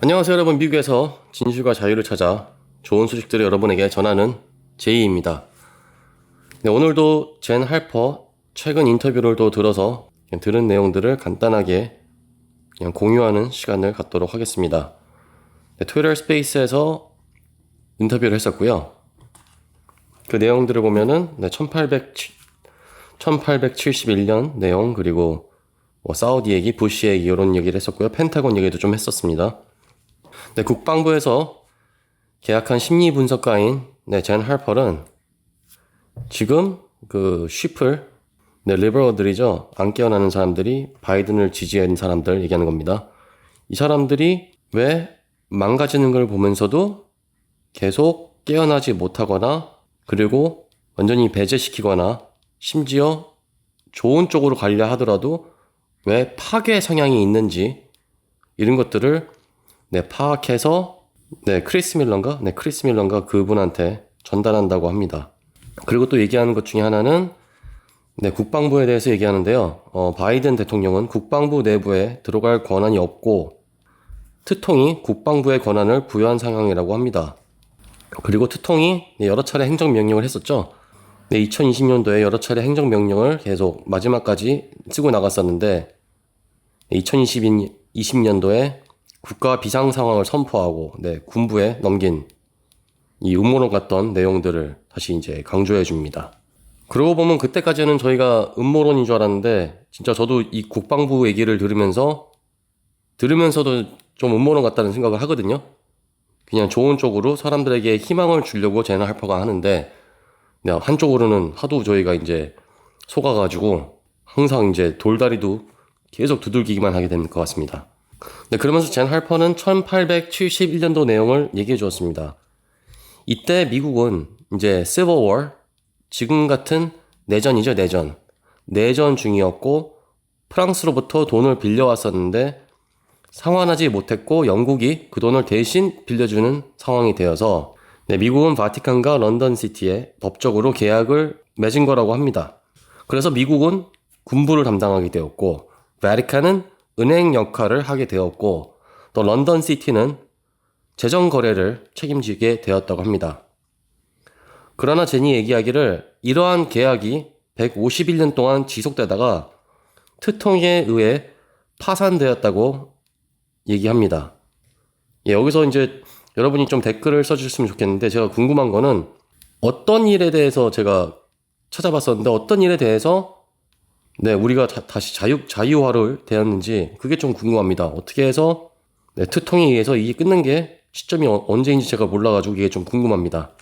안녕하세요 여러분. 미국에서 진실과 자유를 찾아 좋은 소식들을 여러분에게 전하는 제이입니다. 네, 오늘도 젠 할퍼 최근 인터뷰를 또 들어서 들은 내용들을 간단하게 그냥 공유하는 시간을 갖도록 하겠습니다. 네, 트위터 스페이스에서 인터뷰를 했었고요. 그 내용들을 보면은 네, 1800, 1871년 내용 그리고 뭐 사우디 얘기, 부시 얘기 이런 얘기를 했었고요. 펜타곤 얘기도 좀 했었습니다 네, 국방부에서 계약한 심리 분석가인 네, 젠 할퍼는 지금 그 쉬플 네, 리버럴들이죠. 안 깨어나는 사람들이 바이든을 지지한 사람들 얘기하는 겁니다. 이 사람들이 왜 망가지는 걸 보면서도 계속 깨어나지 못하거나 그리고 완전히 배제시키거나 심지어 좋은 쪽으로 가려 하더라도 왜 파괴 성향이 있는지 이런 것들을 네, 파악해서 네, 크리스 밀런가? 네, 크리스 밀런가 그분한테 전달한다고 합니다. 그리고 또 얘기하는 것 중에 하나는 네, 국방부에 대해서 얘기하는데요. 어, 바이든 대통령은 국방부 내부에 들어갈 권한이 없고 트통이 국방부의 권한을 부여한 상황이라고 합니다. 그리고 트통이 네, 여러 차례 행정명령을 했었죠. 네, 2020년도에 여러 차례 행정명령을 계속 마지막까지 쓰고 나갔었는데 2020년도에 국가 비상 상황을 선포하고 네, 군부에 넘긴 이 음모론 같던 내용들을 다시 이제 강조해 줍니다. 그러고 보면 그때까지는 저희가 음모론인 줄 알았는데 진짜 저도 이 국방부 얘기를 들으면서 들으면서도 좀 음모론 같다는 생각을 하거든요. 그냥 좋은 쪽으로 사람들에게 희망을 주려고 제나 할퍼가 하는데 네, 한쪽으로는 하도 저희가 이제 속아가지고 항상 이제 돌다리도 계속 두들기기만 하게 될것 같습니다. 네, 그러면서 젠 할퍼는 1871년도 내용을 얘기해 주었습니다. 이때 미국은 이제 War, 지금 같은 내전이죠, 내전. 내전 중이었고, 프랑스로부터 돈을 빌려왔었는데, 상환하지 못했고, 영국이 그 돈을 대신 빌려주는 상황이 되어서, 네, 미국은 바티칸과 런던 시티에 법적으로 계약을 맺은 거라고 합니다. 그래서 미국은 군부를 담당하게 되었고, 바티칸은 은행 역할을 하게 되었고 또 런던 시티는 재정 거래를 책임지게 되었다고 합니다. 그러나 제니 얘기하기를 이러한 계약이 151년 동안 지속되다가 트통에 의해 파산되었다고 얘기합니다. 예, 여기서 이제 여러분이 좀 댓글을 써주셨으면 좋겠는데 제가 궁금한 거는 어떤 일에 대해서 제가 찾아봤었는데 어떤 일에 대해서 네, 우리가 다, 시 자유, 자유화를 되었는지 그게 좀 궁금합니다. 어떻게 해서 네, 트통에 의해서 이게 끊는 게 시점이 어, 언제인지 제가 몰라가지고 이게 좀 궁금합니다.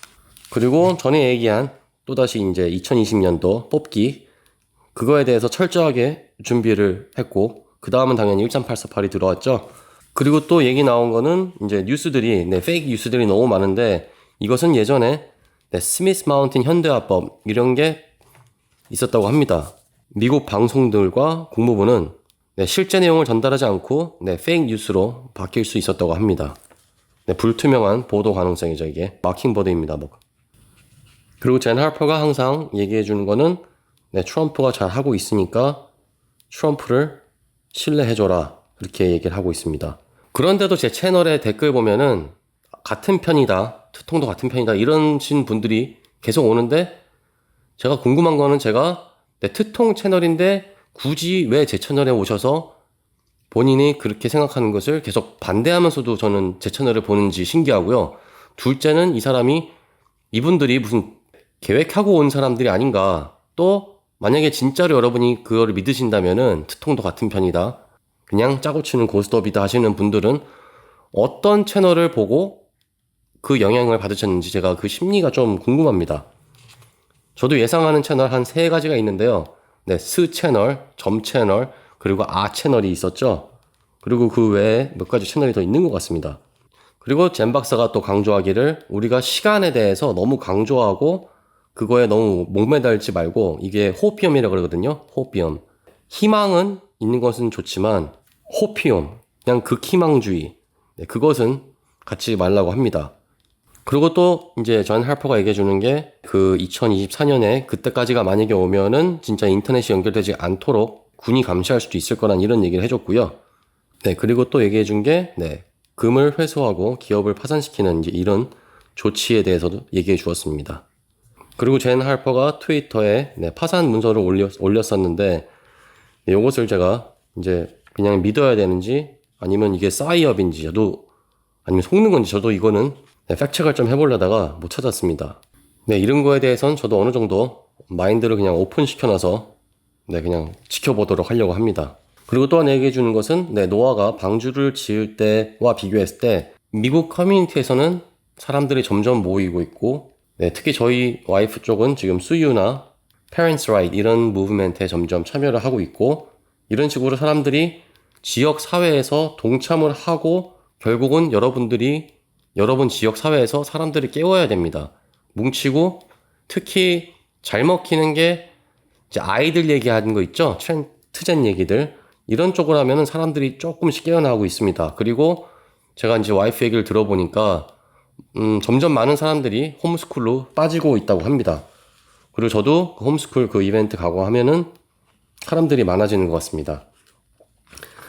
그리고 전에 얘기한 또다시 이제 2020년도 뽑기 그거에 대해서 철저하게 준비를 했고 그 다음은 당연히 1384팔이 들어왔죠. 그리고 또 얘기 나온 거는 이제 뉴스들이 네, 페이크 뉴스들이 너무 많은데 이것은 예전에 네, 스미스 마운틴 현대화법 이런 게 있었다고 합니다. 미국 방송들과 국무부는 네, 실제 내용을 전달하지 않고 네, 페이크 뉴스로 바뀔 수 있었다고 합니다. 네, 불투명한 보도 가능성이죠 이게 마킹 보드입니다. 뭐. 그리고 젠 할퍼가 항상 얘기해 주는 거는 네, 트럼프가 잘 하고 있으니까 트럼프를 신뢰해 줘라 그렇게 얘기를 하고 있습니다. 그런데도 제 채널에 댓글 보면은 같은 편이다, 투통도 같은 편이다 이런 신 분들이 계속 오는데 제가 궁금한 거는 제가 네, 트통 채널인데 굳이 왜 제 채널에 오셔서 본인이 그렇게 생각하는 것을 계속 반대하면서도 저는 제 채널을 보는지 신기하고요. 둘째는 이 사람이 이분들이 무슨 계획하고 온 사람들이 아닌가. 또 만약에 진짜로 여러분이 그거를 믿으신다면은 트통도 같은 편이다. 그냥 짜고 치는 고스톱이다 하시는 분들은 어떤 채널을 보고 그 영향을 받으셨는지 제가 그 심리가 좀 궁금합니다. 저도 예상하는 채널 한 세 가지가 있는데요. 네, 스 채널, 점 채널, 그리고 아 채널이 있었죠. 그리고 그 외에 몇 가지 채널이 더 있는 것 같습니다. 그리고 젠 박사가 또 강조하기를 우리가 시간에 대해서 너무 강조하고 그거에 너무 목매달지 말고 이게 호피엄이라고 그러거든요. 호피엄. 희망은 있는 것은 좋지만 호피엄, 그냥 극희망주의. 네, 그것은 갖지 말라고 합니다. 그리고 또 이제 전 할퍼가 얘기해 주는 게 그 2024년에 그때까지가 만약에 오면은 진짜 인터넷이 연결되지 않도록 군이 감시할 수도 있을 거란 이런 얘기를 해줬고요. 네, 그리고 또 얘기해 준 게, 네, 금을 회수하고 기업을 파산시키는 이제 이런 조치에 대해서도 얘기해 주었습니다. 그리고 젠 할퍼가 트위터에 네, 파산 문서를 올렸, 올렸었는데 네, 이것을 제가 이제 그냥 믿어야 되는지 아니면 이게 싸이업인지 저도 아니면 속는 건지 저도 이거는 네, 팩체크를 좀 해보려다가 못 찾았습니다. 네, 이런 거에 대해선 저도 어느 정도 마인드를 그냥 오픈 시켜놔서 네, 그냥 지켜보도록 하려고 합니다. 그리고 또 하나 얘기해 주는 것은 네, 노아가 방주를 지을 때와 비교했을 때 미국 커뮤니티에서는 사람들이 점점 모이고 있고 네, 특히 저희 와이프 쪽은 지금 수유나 Parents Right 이런 무브멘트에 점점 참여를 하고 있고 이런 식으로 사람들이 지역 사회에서 동참을 하고 결국은 여러분들이 여러분 지역 사회에서 사람들을 깨워야 됩니다. 뭉치고 특히 잘 먹히는 게 이제 아이들 얘기하는 거 있죠? 트젠 얘기들. 이런 쪽으로 하면은 사람들이 조금씩 깨어나고 있습니다. 그리고 제가 이제 와이프 얘기를 들어보니까 음, 점점 많은 사람들이 홈스쿨로 빠지고 있다고 합니다. 그리고 저도 그 홈스쿨 그 이벤트 가고 하면은 사람들이 많아지는 것 같습니다.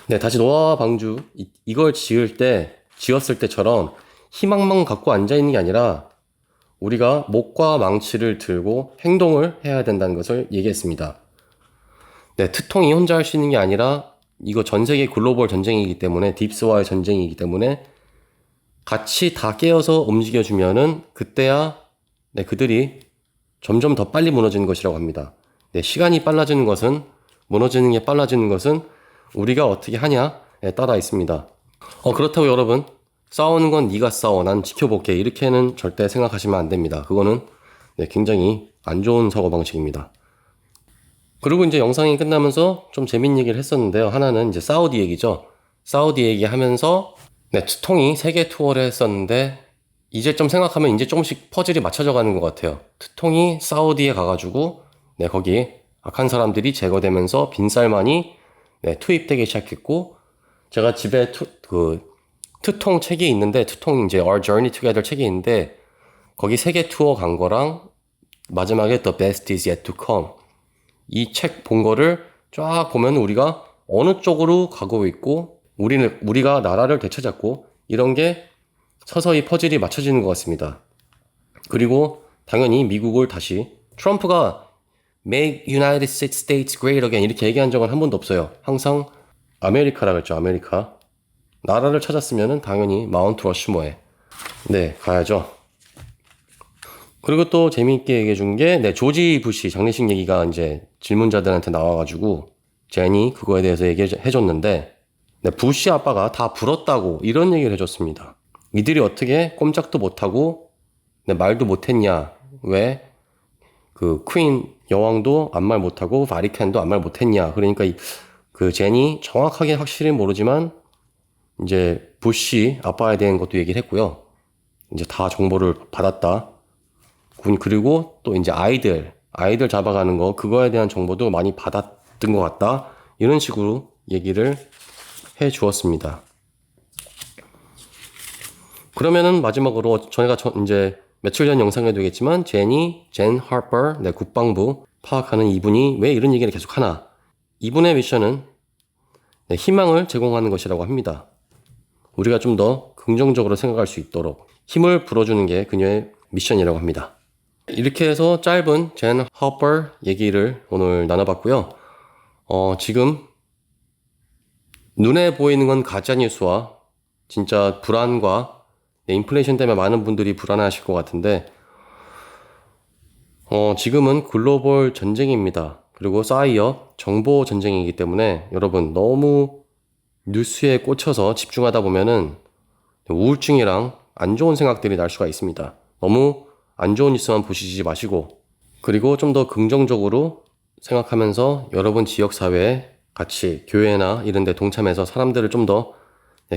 네, 다시 노아와 방주 이, 이걸 지을 때 지었을 때처럼 희망만 갖고 앉아 있는 게 아니라 우리가 목과 망치를 들고 행동을 해야 된다는 것을 얘기했습니다. 네, 트통이 혼자 할 수 있는 게 아니라 이거 전 세계 글로벌 전쟁이기 때문에 딥스와의 전쟁이기 때문에 같이 다 깨어서 움직여주면은 그때야 네, 그들이 점점 더 빨리 무너지는 것이라고 합니다. 네, 시간이 빨라지는 것은 무너지는 게 빨라지는 것은 우리가 어떻게 하냐에 따라 있습니다. 어, 그렇다고 여러분 싸우는 건 네가 싸워 난 지켜볼게 이렇게는 절대 생각하시면 안 됩니다. 그거는 네, 굉장히 안 좋은 사고 방식입니다. 그리고 이제 영상이 끝나면서 좀 재밌는 얘기를 했었는데요. 하나는 이제 사우디 얘기죠. 사우디 얘기하면서 네, 투통이 세계 투어를 했었는데 이제 좀 생각하면 이제 조금씩 퍼즐이 맞춰져 가는 것 같아요. 투통이 사우디에 가가지고 네, 거기 악한 사람들이 제거되면서 빈살만이 네, 투입되기 시작했고 제가 집에 투, 그 투통 책이 있는데 투통 이제 Our Journey Together 책이 있는데 거기 세계 투어 간 거랑 마지막에 The Best Is Yet to Come 이 책 본 거를 쫙 보면 우리가 어느 쪽으로 가고 있고 우리는 우리가 나라를 되찾았고 이런 게 서서히 퍼즐이 맞춰지는 것 같습니다. 그리고 당연히 미국을 다시 트럼프가 Make United States Great Again 이렇게 얘기한 적은 한 번도 없어요. 항상 아메리카라 그랬죠. 아메리카. 나라를 찾았으면은 당연히 마운트 러시모에 네 가야죠. 그리고 또 재미있게 얘기해 준 게, 네, 조지 부시 장례식 얘기가 이제 질문자들한테 나와가지고, 제니 그거에 대해서 얘기해 줬는데, 네, 부시 아빠가 다 불었다고 이런 얘기를 해줬습니다. 이들이 어떻게 꼼짝도 못하고, 네, 말도 못했냐, 왜, 그, 퀸 여왕도 아무 말 못하고, 바리칸도 아무 말 못했냐. 그러니까 이, 그 제니 정확하게 확실히 모르지만, 이제 부시 아빠에 대한 것도 얘기를 했고요. 이제 다 정보를 받았다. 군 그리고 또 이제 아이들 아이들 잡아가는 거 그거에 대한 정보도 많이 받았던 것 같다 이런 식으로 얘기를 해 주었습니다. 그러면은 마지막으로 저희가 저 이제 며칠 전 영상에 되겠지만 제니 젠 하퍼 네, 국방부 파악하는 이분이 왜 이런 얘기를 계속 하나 이분의 미션은 네, 희망을 제공하는 것이라고 합니다. 우리가 좀 더 긍정적으로 생각할 수 있도록 힘을 불어주는 게 그녀의 미션이라고 합니다. 이렇게 해서 짧은 젠 허퍼 얘기를 오늘 나눠봤고요. 어, 지금 눈에 보이는 건 가짜뉴스와 진짜 불안과 네, 인플레이션 때문에 많은 분들이 불안하실 것 같은데 어, 지금은 글로벌 전쟁입니다. 그리고 사이어 정보 전쟁이기 때문에 여러분 너무 뉴스에 꽂혀서 집중하다 보면은 우울증이랑 안 좋은 생각들이 날 수가 있습니다. 너무 안 좋은 뉴스만 보시지 마시고 그리고 좀 더 긍정적으로 생각하면서 여러분 지역 사회에 같이 교회나 이런 데 동참해서 사람들을 좀 더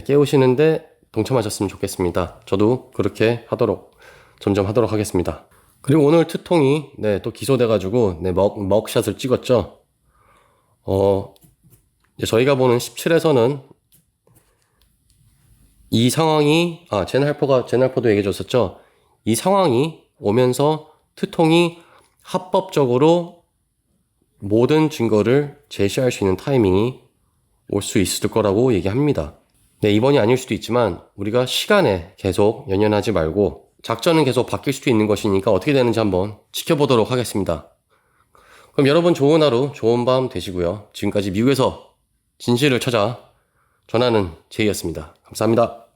깨우시는데 동참하셨으면 좋겠습니다. 저도 그렇게 하도록 점점 하도록 하겠습니다. 그리고 오늘 트통이 네, 또 기소돼가지고 네, 먹, 먹샷을 찍었죠. 어, 저희가 보는 17에서는 이 상황이 아 제날포가 제날포도 얘기해 줬었죠. 이 상황이 오면서 특통이 합법적으로 모든 증거를 제시할 수 있는 타이밍이 올 수 있을 거라고 얘기합니다. 네, 이번이 아닐 수도 있지만 우리가 시간에 계속 연연하지 말고 작전은 계속 바뀔 수도 있는 것이니까 어떻게 되는지 한번 지켜보도록 하겠습니다. 그럼 여러분 좋은 하루, 좋은 밤 되시고요. 지금까지 미국에서 진실을 찾아 전하는 제이였습니다. 감사합니다.